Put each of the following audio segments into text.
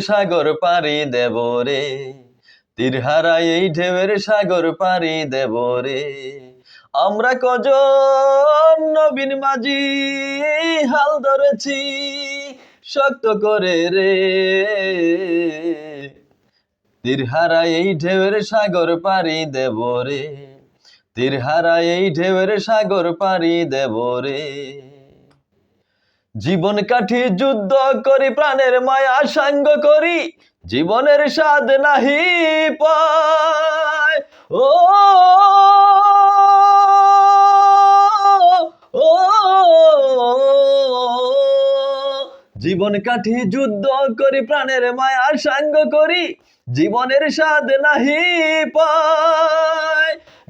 সাগর পারি দেব রে। তীরহারা এই ঢেউয়ের সাগর পারি দেব রে। আমরা কজন নবীন মাঝি হাল ধরেছি শক্ত করে রে। তীরহারা এই ঢেউয়ের সাগর পারি দেব রে। তীরহারা এই ঢেউয়ের সাগর পারি দেব রে। জীবন কাঠি যুদ্ধ করি, প্রাণের মায়া সাঙ্গ করি, জীবনের স্বাদ নাহি পায়। ও জীবন কাঠি যুদ্ধ করি, প্রাণের মায়া সাঙ্গ করি, জীবনের স্বাদ নাহি পায়।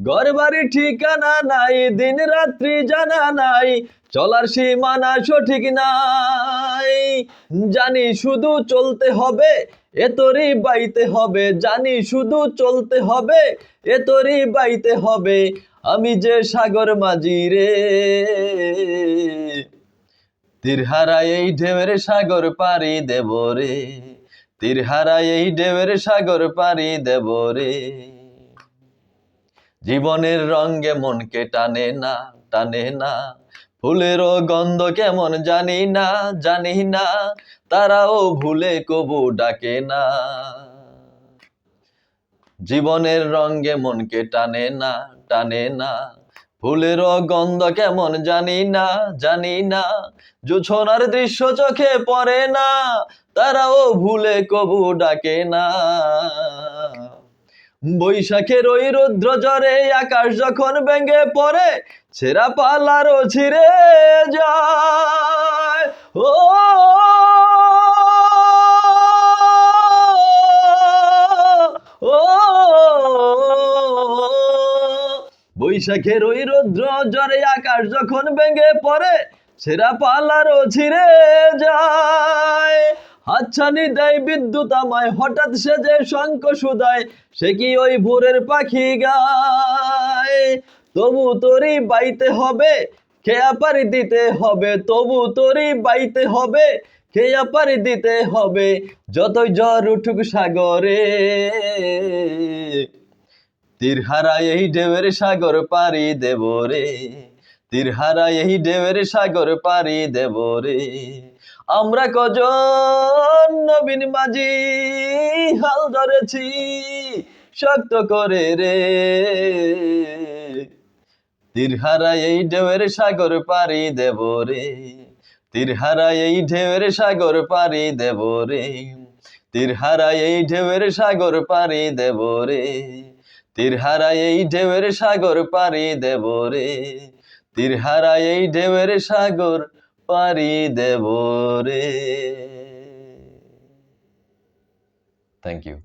ঘর বাড়ি ঠিকানা নাই, দিন রাত্রি জানা নাই, চলার সীমানা সঠিক নাই। জানি শুধু চলতে হবে, এ তোরই বাইতে হবে। জানি শুধু চলতে হবে, এ তোরই বাইতে হবে, আমি যে সাগর মাঝি রে। তীরহারা এই ঢেউয়ের সাগর পারি দেব রে, তীরহারা এই ঢেউয়ের সাগর পারি দেব রে। জীবনের রঙে মনকে টানে না টানে না। ফুলেরও গন্ধ কেমন জানি না জানি না। তারাও ভুলে কবু ডাকে না। জীবনের রঙে মনকে টানে না টানে না। ফুলেরও গন্ধ কেমন জানি না জানি না। জোছনার দৃশ্য চোখে পড়ে না, তারাও ভুলে কবু ডাকে না। বৈশাখের ওই রুদ্র জ্বরে আকাশ যখন ভেঙে পড়ে, ছেঁড়া পালারও ছিঁড়ে যায়। ও বৈশাখের ওই রৌদ্র জ্বরে আকাশ যখন ভেঙে পড়ে, ছেঁড়া পালারও ছিঁড়ে যায়। হাতছানি দেয় বিদ্যুৎ আমায়, হঠাৎ যে শঙ্খ সুদায় সে কি ওই ভোরের পাখি গায়? তবু তোরই বাইতে হবে, খেয়া পারি দিতে হবে, তবু তোরই বাইতে হবে, খেয়া পারি দিতে হবে, যতই জ্বর উঠুক সাগরে। তীরহারা এই ঢেউয়ের সাগর পারি দেব রে। তীরহারা এই ঢেউয়ের সাগর পারি দেব রে। আমরা কজন নবীন মাঝি হাল ধরেছি শক্ত করে রে। তীরহারা এই ঢেউয়ের সাগর পারি দেব রে। তীরহারা এই ঢেউয়ের সাগর পারি দেব রে। তীরহারা এই ঢেউয়ের সাগর পারি দেব রে। তীরহারা এই ঢেউয়ের সাগর পারি দেব রে। তীরহারা এই ঢেউয়ের সাগর পারি দেব রে। Thank you